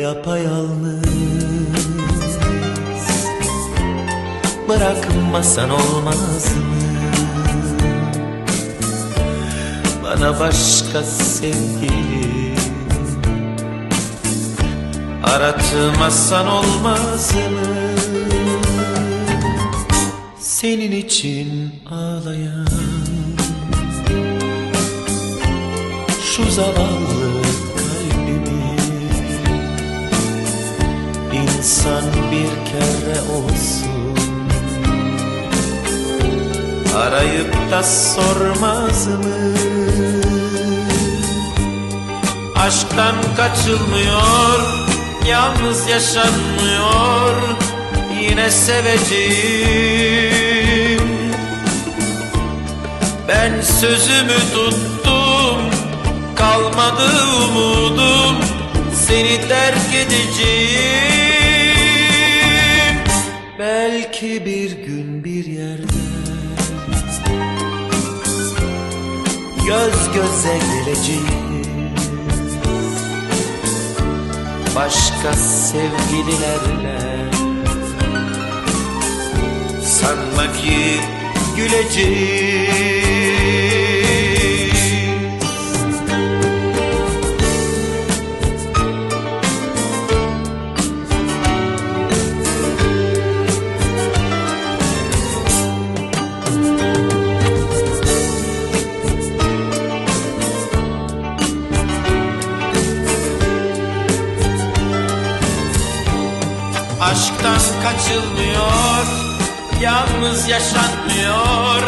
yapayalnız Bırakmasan olmaz mı? Bana başka sevgili Aratmasan olmaz mı? Senin için ağlayan Şu zavallı İnsan bir kere olsun. Arayıp da sormaz mı? Aşktan kaçılmıyor Yalnız yaşanmıyor. Yine seveceğim. Ben sözümü tuttum Kalmadı umudum. Seni terk edeceğim Belki bir gün bir yerde. Göz göze geleceğiz. Başka sevgililerle. Sanma ki güleceğiz Aşktan kaçılmıyor Yalnız yaşanmıyor.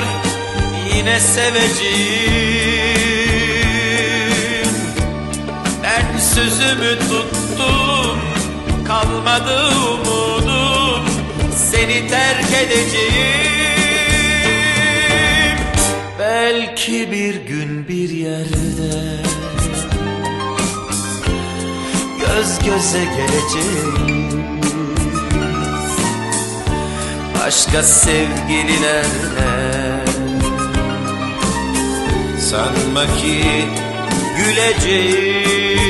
Yine seveceğim. Ben sözümü tuttum Kalmadı umudum. Seni terk edeceğim. Belki bir gün bir yerde Göz göze geleceğiz Başka sevgililerle. Sanma ki güleceğim